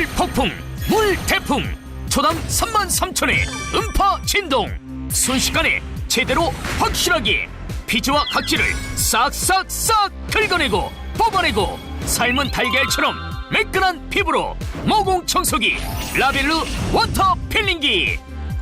물 폭풍, 물 태풍, 초당 3만 3천의 음파 진동. 순식간에 제대로 확실하게 피지와 각질을 싹싹싹 긁어내고 뽑아내고 삶은 달걀처럼 매끈한 피부로 모공 청소기 라벨루 워터 필링기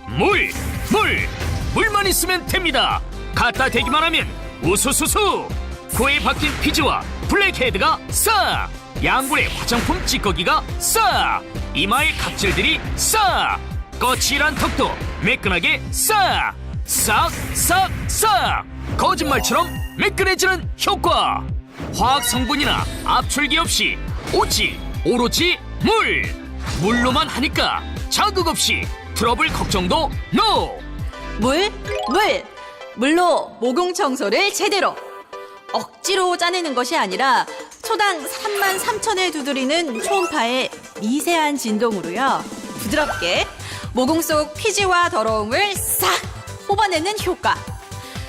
물, 물, 물만 있으면 됩니다. 갖다 대기만 하면 우수수수 코에 박힌 피지와 블랙헤드가 싹 양굴의 화장품 찌꺼기가 싹 이마의 각질들이 싹 거칠한 턱도 매끈하게 싹 싹, 싹, 싹 거짓말처럼 매끈해지는 효과! 화학 성분이나 압출기 없이 오직 오로지 물! 물로만 하니까 자극 없이 트러블 걱정도 NO! 물, 물! 물로 모공 청소를 제대로! 억지로 짜내는 것이 아니라 초당 3만 3천을 두드리는 초음파의 미세한 진동으로요. 부드럽게 모공 속 피지와 더러움을 싹 뽑아내는 효과.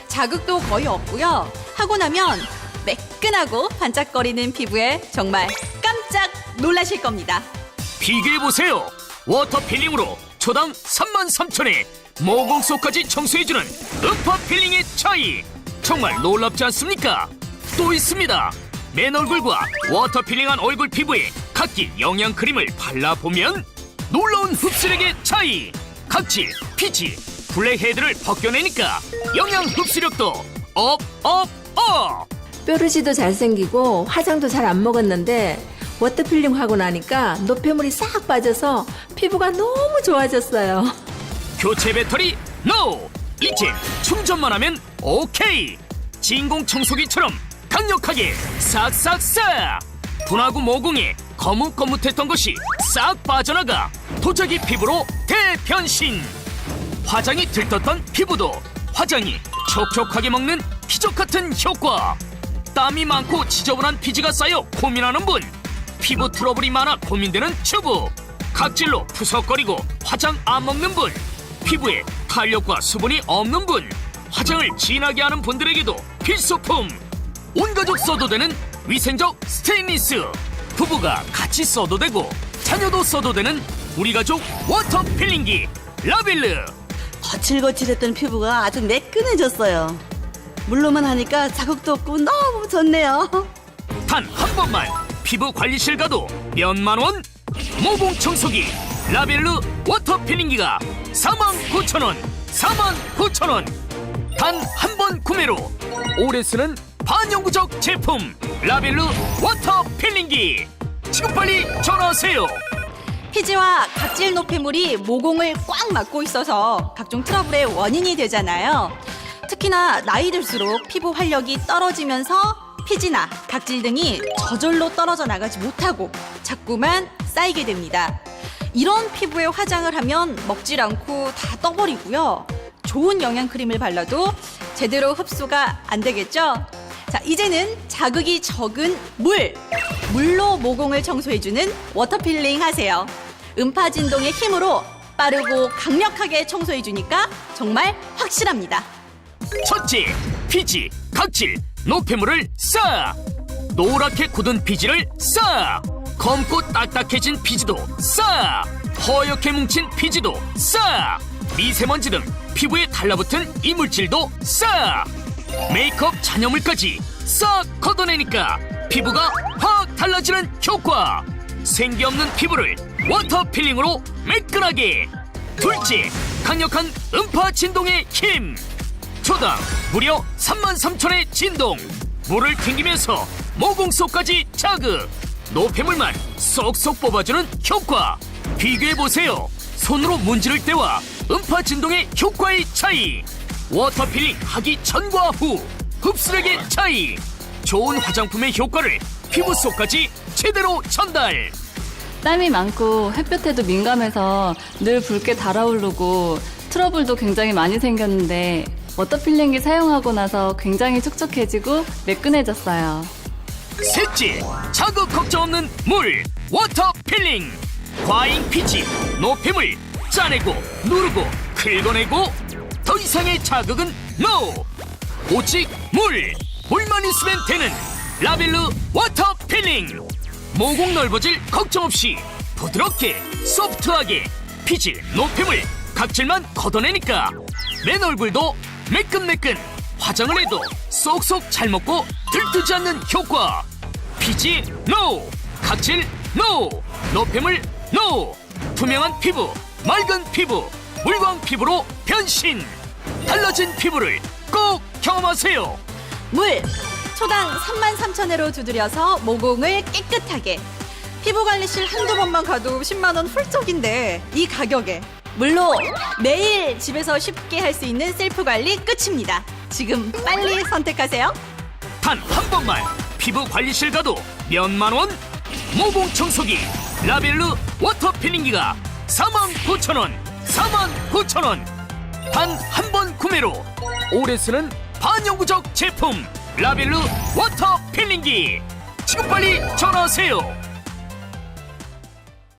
자극도 거의 없고요. 하고 나면 매끈하고 반짝거리는 피부에 정말 깜짝 놀라실 겁니다. 비교해보세요 워터 필링으로 초당 3만 3천에 모공 속까지 청소해주는 음파 필링의 차이 정말 놀랍지 않습니까? 또 있습니다 맨 얼굴과 워터 필링한 얼굴 피부에 각기 영양 크림을 발라보면 놀라운 흡수력의 차이 각질, 피지, 블랙헤드를 벗겨내니까 영양 흡수력도 업, 업, 업! 뾰루지도 잘생기고 화장도 잘 안 먹었는데 워터필링 하고 나니까 노폐물이 싹 빠져서 피부가 너무 좋아졌어요. 교체 배터리 NO! 이젠 충전만 하면 오케이! 진공 청소기처럼 강력하게 싹싹싹! 분하고 모공에 거뭇거뭇했던 것이 싹 빠져나가 도자기 피부로 대변신! 화장이 들떴던 피부도 화장이 촉촉하게 먹는 피적 같은 효과! 땀이 많고 지저분한 피지가 쌓여 고민하는 분 피부 트러블이 많아 고민되는 주부 각질로 푸석거리고 화장 안 먹는 분 피부에 탄력과 수분이 없는 분 화장을 진하게 하는 분들에게도 필수품 온 가족 써도 되는 위생적 스테인리스 부부가 같이 써도 되고 자녀도 써도 되는 우리 가족 워터 필링기 라빌르 거칠거칠했던 피부가 아주 매끈해졌어요. 물로만 하니까 자극도 없고 너무 좋네요. 단 한 번만 피부 관리실 가도 몇만 원 모공 청소기 라벨루 워터 필링기가 49,000원 49,000원 단 한 번 구매로 오래 쓰는 반영구적 제품 라벨루 워터 필링기 지금 빨리 전화하세요 피지와 각질 노폐물이 모공을 꽉 막고 있어서 각종 트러블의 원인이 되잖아요. 특히나 나이 들수록 피부 활력이 떨어지면서 피지나 각질 등이 저절로 떨어져 나가지 못하고 자꾸만 쌓이게 됩니다. 이런 피부에 화장을 하면 먹질 않고 다 떠버리고요. 좋은 영양 크림을 발라도 제대로 흡수가 안 되겠죠? 자, 이제는 자극이 적은 물! 물로 모공을 청소해주는 워터필링 하세요. 음파 진동의 힘으로 빠르고 강력하게 청소해주니까 정말 확실합니다. 첫째, 피지, 각질, 노폐물을 싹! 노랗게 굳은 피지를 싹! 검고 딱딱해진 피지도 싹! 허옇게 뭉친 피지도 싹! 미세먼지 등 피부에 달라붙은 이물질도 싹! 메이크업 잔여물까지 싹 걷어내니까 피부가 확 달라지는 효과! 생기 없는 피부를 워터 필링으로 매끈하게! 둘째, 강력한 음파 진동의 힘! 초당 무려 3만 3천의 진동 물을 튕기면서 모공 속까지 자극 노폐물만 쏙쏙 뽑아주는 효과 비교해보세요 손으로 문지를 때와 음파 진동의 효과의 차이 워터필링 하기 전과 후 흡수력의 차이 좋은 화장품의 효과를 피부 속까지 제대로 전달 땀이 많고 햇볕에도 민감해서 늘 붉게 달아오르고 트러블도 굉장히 많이 생겼는데 워터필링기 사용하고 나서 굉장히 촉촉해지고 매끈해졌어요. 셋째, 자극 걱정 없는 물, 워터 필링. 과잉 피지, 노폐물, 짜내고, 누르고, 긁어내고, 더 이상의 자극은 NO! 오직 물, 물만 있으면 되는 라벨루 워터 필링. 모공 넓어질 걱정 없이 부드럽게 소프트하게 피지 노폐물 각질만 걷어내니까 맨 얼굴도 매끈매끈 화장을 해도 쏙쏙 잘 먹고 들뜨지 않는 효과! 피지 노! 각질 노! 노폐물 노! 투명한 피부 맑은 피부 물광 피부로 변신 달라진 피부를 꼭 경험하세요. 물 초당 3만 3천 회로 두드려서 모공을 깨끗하게. 피부 관리실 한두 번만 가도 10만 원 훌쩍인데 이 가격에. 물로 매일 집에서 쉽게 할 수 있는 셀프 관리 끝입니다. 지금 빨리 선택하세요. 단 한 번만 피부 관리실 가도 몇만 원? 모공 청소기 라벨루 워터 필링기가 49,000원 49,000원 단 한 번 구매로 오래 쓰는 반영구적 제품 라벨루 워터 필링기. 지금 빨리 전화하세요